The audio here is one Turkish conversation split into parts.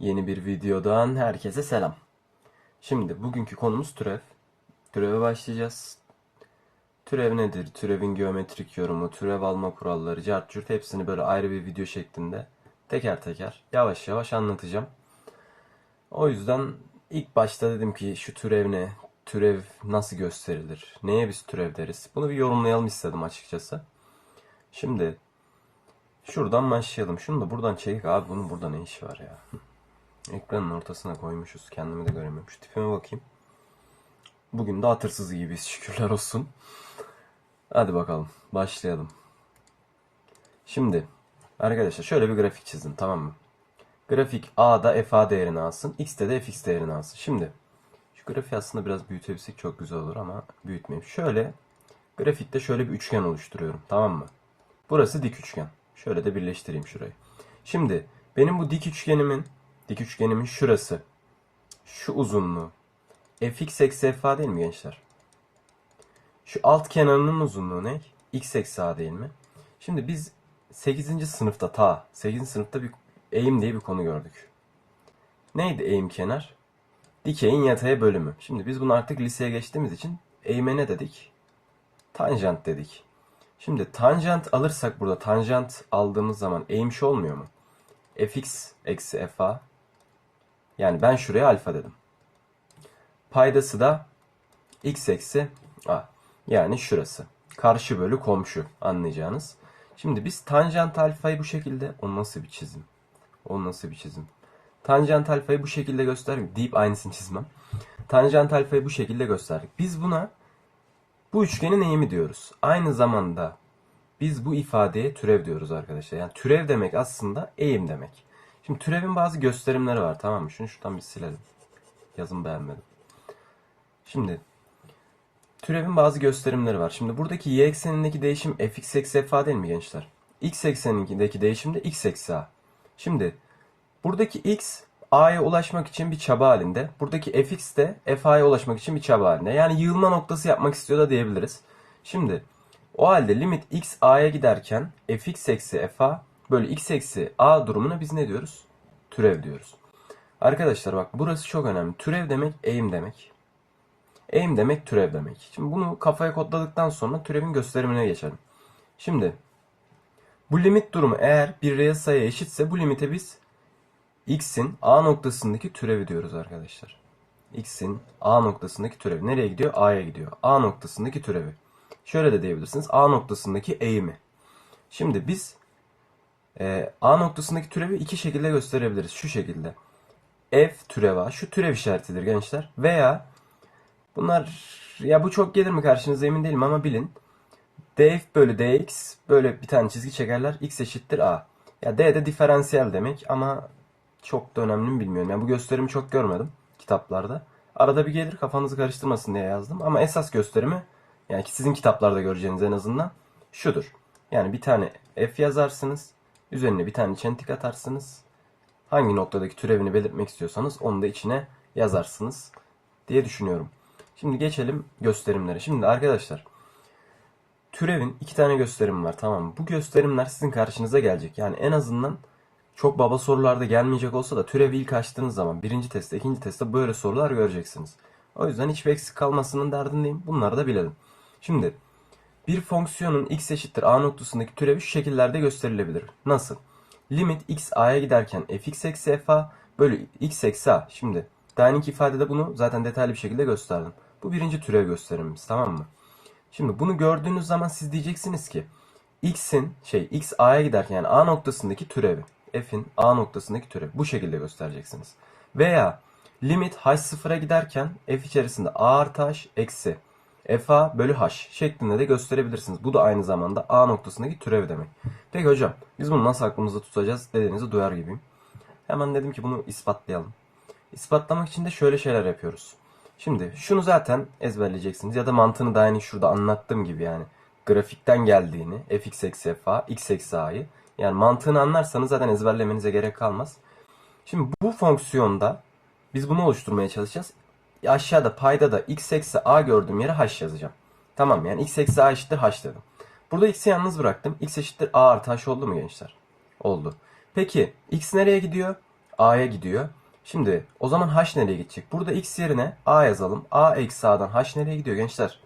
Yeni bir videodan herkese selam. Şimdi bugünkü konumuz türev. Türeve başlayacağız. Türev nedir? Türevin geometrik yorumu, türev alma kuralları, cart curt hepsini böyle ayrı bir video şeklinde teker teker yavaş yavaş anlatacağım. O yüzden ilk başta dedim ki şu türev ne? Türev nasıl gösterilir? Neye biz türev deriz? Bunu bir yorumlayalım istedim açıkçası. Şimdi şuradan başlayalım. Şunu da buradan çekik abi bunun burada ne işi var ya? Ekranın ortasına koymuşuz. Kendimi de göremiyorum. Şu tipime bakayım. Bugün de hatırsız gibiyiz şükürler olsun. Hadi bakalım başlayalım. Şimdi arkadaşlar şöyle bir grafik çizdim tamam mı? Grafik A'da FA değerini alsın. X'te de FX değerini alsın. Şimdi şu grafiği aslında biraz büyütebilsek çok güzel olur ama büyütmeyeyim. Şöyle grafikte şöyle bir üçgen oluşturuyorum tamam mı? Burası dik üçgen. Şöyle de birleştireyim şurayı. Şimdi benim bu dik üçgenimin dik üçgenimin şurası şu uzunluğu fx eksi fa değil mi gençler? Şu alt kenarının uzunluğu ne? x eksi a değil mi? Şimdi biz 8. sınıfta ta 8. sınıfta bir eğim diye bir konu gördük. Neydi eğim kenar? Dikeyin yataya bölümü. Şimdi biz bunu artık liseye geçtiğimiz için eğime ne dedik? Tanjant dedik. Şimdi tanjant alırsak burada tanjant aldığımız zaman eğim şu olmuyor mu? fx eksi fa. Yani ben şuraya alfa dedim. Paydası da x eksi a. Yani şurası. Karşı bölü komşu anlayacağınız. Şimdi biz tanjant alfayı bu şekilde o nasıl bir çizim? O nasıl bir çizim? Tanjant alfayı bu şekilde gösterdik deyip aynısını çizmem. Tanjant alfayı bu şekilde gösterdik. Biz buna bu üçgenin eğimi diyoruz. Aynı zamanda biz bu ifadeye türev diyoruz arkadaşlar. Yani türev demek aslında eğim demek. Şimdi türevin bazı gösterimleri var tamam mı? Şunu şuradan bir silelim. Yazım beğenmedim. Şimdi türevin bazı gösterimleri var. Şimdi buradaki y eksenindeki değişim fx eksi fa değil mi gençler? x eksenindeki değişim de x eksi a. Şimdi buradaki x a'ya ulaşmak için bir çaba halinde. Buradaki fx de fa'ya ulaşmak için bir çaba halinde. Yani yığılma noktası yapmak istiyor da diyebiliriz. Şimdi o halde limit x a'ya giderken fx eksi fa bölü x eksi a durumuna biz ne diyoruz? Türev diyoruz. Arkadaşlar bak burası çok önemli. Türev demek eğim demek. Eğim demek türev demek. Şimdi bunu kafaya kodladıktan sonra türevin gösterimine geçelim. Şimdi bu limit durumu eğer bir reel sayı eşitse bu limite biz x'in a noktasındaki türevi diyoruz arkadaşlar. x'in a noktasındaki türevi. Nereye gidiyor? a'ya gidiyor. a noktasındaki türevi. Şöyle de diyebilirsiniz. A noktasındaki eğimi. Şimdi biz e, A noktasındaki türevi iki şekilde gösterebiliriz. Şu şekilde. F türeva. Şu türev işaretidir gençler. Veya bunlar ya bu çok gelir mi karşınıza emin değilim ama bilin. df bölü dx böyle bir tane çizgi çekerler. x eşittir a. Ya d de diferansiyel demek ama çok da önemli mi bilmiyorum. Yani bu gösterimi çok görmedim kitaplarda. Arada bir gelir kafanızı karıştırmasın diye yazdım. Ama esas gösterimi yani sizin kitaplarda göreceğiniz en azından şudur. Yani bir tane f yazarsınız. Üzerine bir tane çentik atarsınız. Hangi noktadaki türevini belirtmek istiyorsanız onu da içine yazarsınız diye düşünüyorum. Şimdi geçelim gösterimlere. Şimdi arkadaşlar türevin iki tane gösterimi var tamam mı? Bu gösterimler sizin karşınıza gelecek. Yani en azından çok baba sorularda gelmeyecek olsa da türevi ilk açtığınız zaman birinci testte, ikinci testte böyle sorular göreceksiniz. O yüzden hiçbir eksik kalmasının derdindeyim. Bunları da bilelim. Şimdi bir fonksiyonun x eşittir a noktasındaki türevi şu şekillerde gösterilebilir. Nasıl? Limit x a'ya giderken fx eksi fa bölü x eksi a. Şimdi Dyning ifadede bunu zaten detaylı bir şekilde gösterdim. Bu birinci türev gösterimimiz tamam mı? Şimdi bunu gördüğünüz zaman siz diyeceksiniz ki x'in şey x a'ya giderken yani a noktasındaki türevi f'in a noktasındaki türevi bu şekilde göstereceksiniz. Veya limit h sıfıra giderken f içerisinde a artı h eksi fa bölü h şeklinde de gösterebilirsiniz. Bu da aynı zamanda a noktasındaki türev demek. Peki hocam biz bunu nasıl aklımızda tutacağız dediğinizi duyar gibiyim. Hemen dedim ki bunu ispatlayalım. İspatlamak için de şöyle şeyler yapıyoruz. Şimdi şunu zaten ezberleyeceksiniz ya da mantığını da aynı şurada anlattığım gibi yani. Grafikten geldiğini fx eksi fa x eksi a'yı yani mantığını anlarsanız zaten ezberlemenize gerek kalmaz. Şimdi bu fonksiyonda biz bunu oluşturmaya çalışacağız. Aşağıda payda da x eksi a gördüğüm yere h yazacağım. Tamam yani x eksi a eşittir h dedim. Burada x'i yalnız bıraktım. x eşittir a artı h oldu mu gençler? Oldu. Peki x nereye gidiyor? A'ya gidiyor. Şimdi o zaman H nereye gidecek? Burada X yerine A yazalım. A eksi A'dan H nereye gidiyor gençler?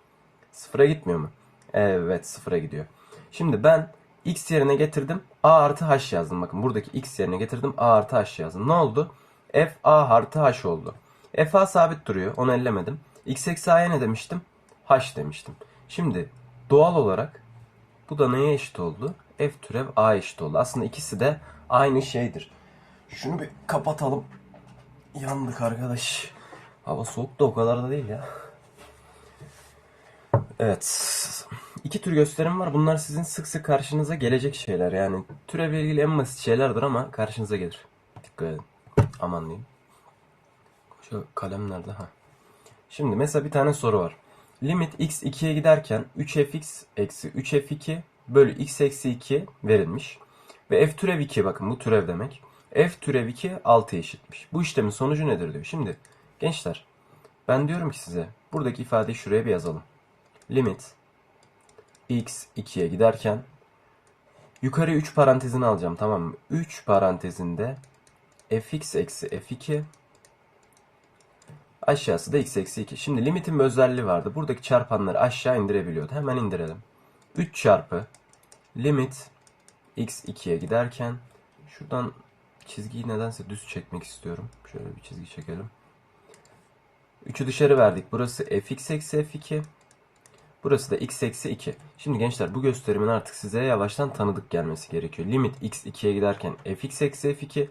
Sıfıra gitmiyor mu? Evet sıfıra gidiyor. Şimdi ben X yerine getirdim. A artı H yazdım. Bakın buradaki X yerine getirdim. A artı H yazdım. Ne oldu? F A artı H oldu. F A sabit duruyor. Onu ellemedim. X eksi ne demiştim? H demiştim. Şimdi doğal olarak bu da neye eşit oldu? F türev A eşit oldu. Aslında ikisi de aynı şeydir. Şunu bir kapatalım. Yandık arkadaş. Hava soğuk da o kadar da değil ya. Evet. İki tür gösterim var. Bunlar sizin sık sık karşınıza gelecek şeyler. Yani türevle ilgili en basit şeylerdir ama karşınıza gelir. Dikkat edin. Aman diyeyim. Şu kalem nerede? Ha. Şimdi mesela bir tane soru var. Limit x 2'ye giderken 3fx eksi 3f2 bölü x eksi 2 verilmiş. Ve f türev 2 bakın bu türev demek. f türev 2 6'ya eşitmiş. Bu işlemin sonucu nedir diyor. Şimdi gençler ben diyorum ki size buradaki ifadeyi şuraya bir yazalım. Limit x 2'ye giderken yukarı 3 parantezini alacağım tamam mı? 3 parantezinde fx eksi f2 aşağısı da x eksi 2. Şimdi limitin bir özelliği vardı. Buradaki çarpanları aşağı indirebiliyordu. Hemen indirelim. 3 çarpı limit x 2'ye giderken şuradan çizgiyi nedense düz çekmek istiyorum. Şöyle bir çizgi çekelim. 3'ü dışarı verdik. Burası fx eksi f2. Burası da x eksi 2. Şimdi gençler bu gösterimin artık size yavaştan tanıdık gelmesi gerekiyor. Limit x 2'ye giderken fx eksi f2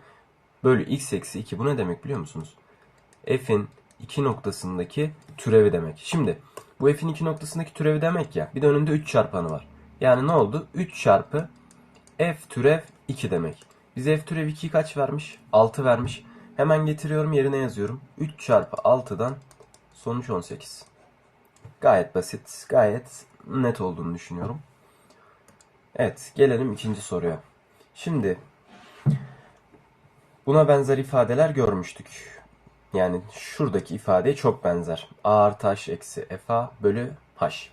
bölü x eksi 2. Bu ne demek biliyor musunuz? f'in 2 noktasındaki türevi demek. Şimdi bu f'in 2 noktasındaki türevi demek ya. Bir de önünde 3 çarpanı var. Yani ne oldu? 3 çarpı f türev 2 demek. Bize f türev 2'yi kaç vermiş? 6 vermiş. Hemen getiriyorum yerine yazıyorum. 3 çarpı 6'dan sonuç 18. Gayet basit, gayet net olduğunu düşünüyorum. Evet, gelelim ikinci soruya. Şimdi buna benzer ifadeler görmüştük. Yani şuradaki ifadeye çok benzer. A artı H eksi FA bölü H.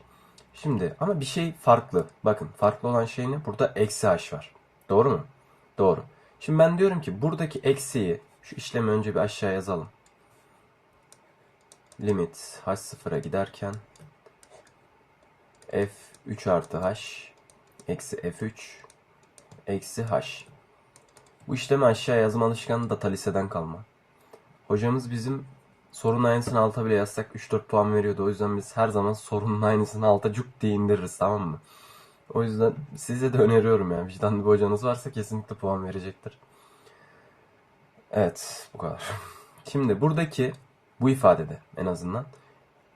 Şimdi ama bir şey farklı. Bakın farklı olan şey ne? Burada eksi H var. Doğru mu? Doğru. Şimdi ben diyorum ki buradaki eksiyi şu işlemi önce bir aşağı yazalım. Limit H sıfıra giderken F3 artı H eksi F3 eksi H. Bu işlemi aşağı yazma alışkanlığı data liseden kalma. Hocamız bizim sorunun aynısını alta bile yazsak 3-4 puan veriyordu. O yüzden biz her zaman sorunun aynısını alta cuk diye indiririz tamam mı? O yüzden size de öneriyorum yani. Vicdanlı bir hocanız varsa kesinlikle puan verecektir. Evet bu kadar. Şimdi buradaki bu ifadede en azından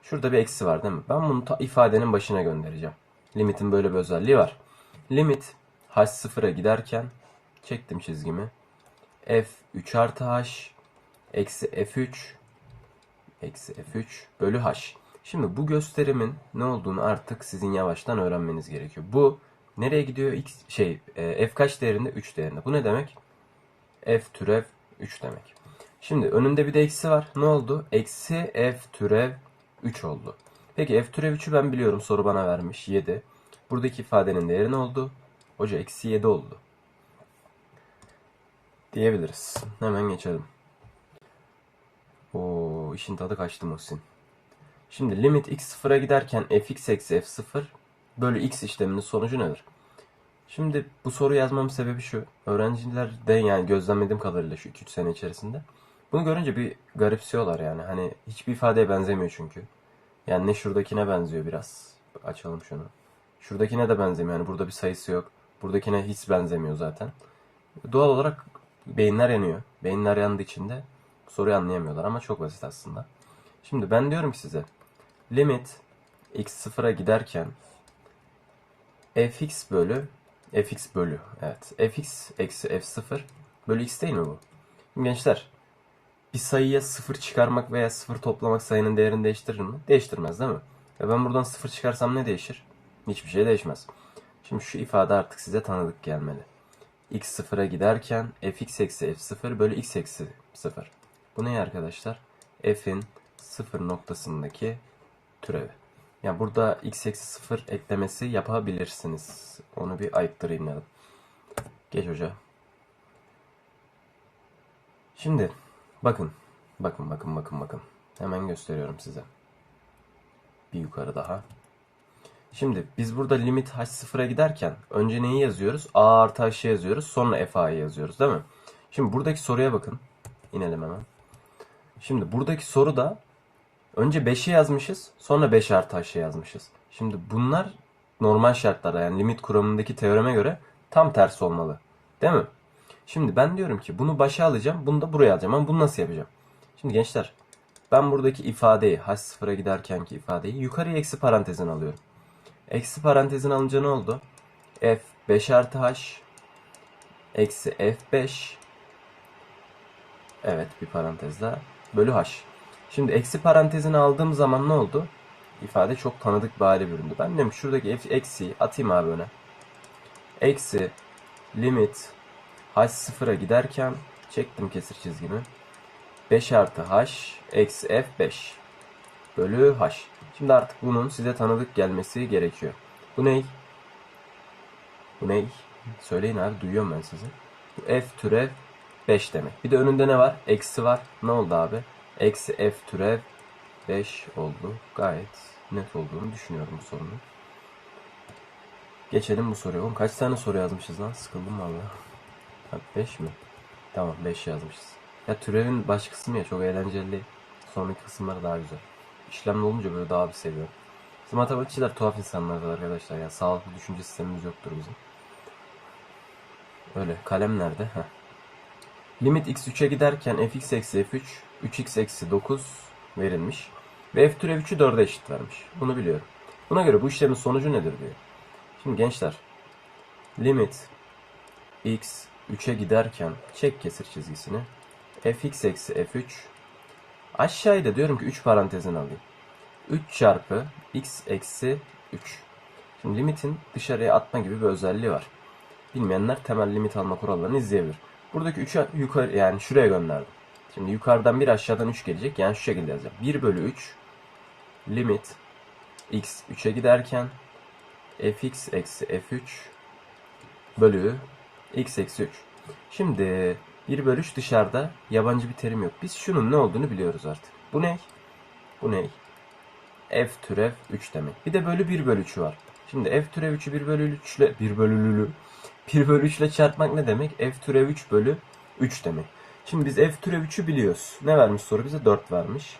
şurada bir eksi var değil mi? Ben bunu ta ifadenin başına göndereceğim. Limitin böyle bir özelliği var. Limit h sıfıra giderken çektim çizgimi. f 3 artı h eksi f3 eksi f3 bölü h. Şimdi bu gösterimin ne olduğunu artık sizin yavaştan öğrenmeniz gerekiyor. Bu nereye gidiyor? X şey e, f kaç değerinde? 3 değerinde. Bu ne demek? f türev 3 demek. Şimdi önünde bir de eksi var. Ne oldu? Eksi f türev 3 oldu. Peki f türev 3'ü ben biliyorum. Soru bana vermiş. 7. Buradaki ifadenin değeri ne oldu? Hoca eksi 7 oldu. Diyebiliriz. Hemen geçelim. O işin tadı kaçtı Muhsin. Şimdi limit x sıfıra giderken fx eksi f0 bölü x işleminin sonucu nedir? Şimdi bu soru yazmamın sebebi şu. Öğrencilerde yani gözlemlediğim kadarıyla şu 2-3 sene içerisinde. Bunu görünce bir garipsiyorlar yani. Hani hiçbir ifadeye benzemiyor çünkü. Yani ne şuradakine benziyor biraz. Açalım şunu. Şuradakine de benzemiyor. Yani burada bir sayısı yok. Buradakine hiç benzemiyor zaten. Doğal olarak beyinler yanıyor. Beyinler yandığı için de soruyu anlayamıyorlar ama çok basit aslında. Şimdi ben diyorum ki size limit x sıfıra giderken fx bölü fx bölü evet fx eksi f0 bölü x değil mi bu? Şimdi gençler bir sayıya sıfır çıkarmak veya sıfır toplamak sayının değerini değiştirir mi? Değiştirmez değil mi? Ya ben buradan sıfır çıkarsam ne değişir? Hiçbir şey değişmez. Şimdi şu ifade artık size tanıdık gelmeli. x sıfıra giderken fx eksi f0 bölü x eksi 0. Bu ne arkadaşlar? f'in sıfır noktasındaki türevi. Yani burada x eksi 0 eklemesi yapabilirsiniz. Onu bir ayıptırayım dedim. Geç hoca. Şimdi bakın. Bakın bakın bakın bakın. Hemen gösteriyorum size. Bir yukarı daha. Şimdi biz burada limit h sıfıra giderken önce neyi yazıyoruz? a artı h'ı yazıyoruz. Sonra fa'yı yazıyoruz değil mi? Şimdi buradaki soruya bakın. İnelim hemen. Şimdi buradaki soruda önce 5'i yazmışız. Sonra 5 artı h'ı yazmışız. Şimdi bunlar normal şartlarda yani limit kuramındaki teoreme göre tam tersi olmalı. Değil mi? Şimdi ben diyorum ki bunu başa alacağım. Bunu da buraya alacağım. Ama bunu nasıl yapacağım? Şimdi gençler ben buradaki ifadeyi h sıfıra giderkenki ifadeyi yukarıya eksi parantezine alıyorum. Eksi parantezin alınca ne oldu? f 5 artı h eksi f5 Evet bir parantez daha. Bölü h. Şimdi eksi parantezini aldığım zaman ne oldu? İfade çok tanıdık bir hale büründü. Ben dedim şuradaki f eksiği atayım abi öne. Eksi limit h sıfıra giderken çektim kesir çizgimi. 5 artı h eksi f5 bölü h. Şimdi artık bunun size tanıdık gelmesi gerekiyor. Bu ney? Bu ney? Söyleyin abi duyuyorum ben sizi. Bu f türev 5 demek. Bir de önünde ne var? Eksi var. Ne oldu abi? Eksi f türev 5 oldu. Gayet net olduğunu düşünüyorum bu sorunun. Geçelim bu soruya. Oğlum kaç tane soru yazmışız lan? Sıkıldım valla. 5 mi? Tamam 5 yazmışız. Ya türevin baş kısmı ya çok eğlenceli. Sonraki kısımları daha güzel. İşlemli olunca böyle daha bir seviyorum. Biz matematikçiler tuhaf insanlardır arkadaşlar ya. Sağlıklı düşünce sistemimiz yoktur bizim. Öyle. Kalem nerede? Heh. Limit x 3'e giderken fx eksi f3 3x eksi 9 verilmiş. Ve f türev 3'ü 4'e eşit vermiş. Bunu biliyorum. Buna göre bu işlemin sonucu nedir diyor. Şimdi gençler. Limit x 3'e giderken çek kesir çizgisini. fx eksi f3 aşağıya da diyorum ki 3 parantezini alayım. 3 çarpı x eksi 3. Şimdi limitin dışarıya atma gibi bir özelliği var. Bilmeyenler temel limit alma kurallarını izleyebilir. Buradaki 3'ü yukarı yani şuraya gönderdim. Şimdi yukarıdan bir aşağıdan 3 gelecek. Yani şu şekilde yazacağım. 1 bölü 3 limit x 3'e giderken fx eksi f3 bölü x eksi 3. Şimdi 1 bölü 3 dışarıda yabancı bir terim yok. Biz şunun ne olduğunu biliyoruz artık. Bu ne? Bu ne? f türev 3 demek. Bir de bölü 1 bölü 3'ü var. Şimdi f türev 3'ü 1 bölü 3 ile 1 bölü 1 bölü 3 ile çarpmak ne demek? f türev 3 bölü 3 demek. Şimdi biz f türev 3'ü biliyoruz. Ne vermiş soru bize? 4 vermiş.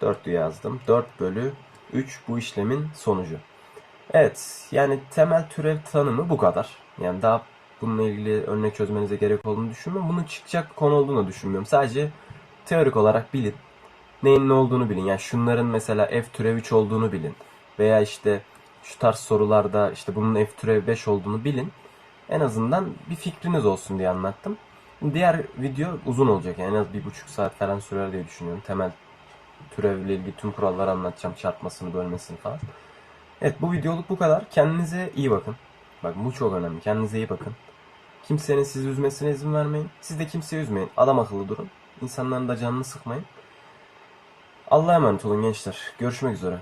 4 yazdım. 4 bölü 3 bu işlemin sonucu. Evet yani temel türev tanımı bu kadar. Yani daha bununla ilgili örnek çözmenize gerek olduğunu düşünmüyorum. Bunun çıkacak konu olduğunu düşünmüyorum. Sadece teorik olarak bilin. Neyin ne olduğunu bilin. Yani şunların mesela f türev 3 olduğunu bilin. Veya işte şu tarz sorularda işte bunun f türev 5 olduğunu bilin. En azından bir fikriniz olsun diye anlattım. Diğer video uzun olacak. Yani en az bir buçuk saat falan sürer diye düşünüyorum. Temel türevle ilgili tüm kuralları anlatacağım. Çarpmasını, bölmesini falan. Evet bu videoluk bu kadar. Kendinize iyi bakın. Bak bu çok önemli. Kendinize iyi bakın. Kimsenin sizi üzmesine izin vermeyin. Siz de kimseyi üzmeyin. Adam akıllı durun. İnsanların da canını sıkmayın. Allah'a emanet olun gençler. Görüşmek üzere.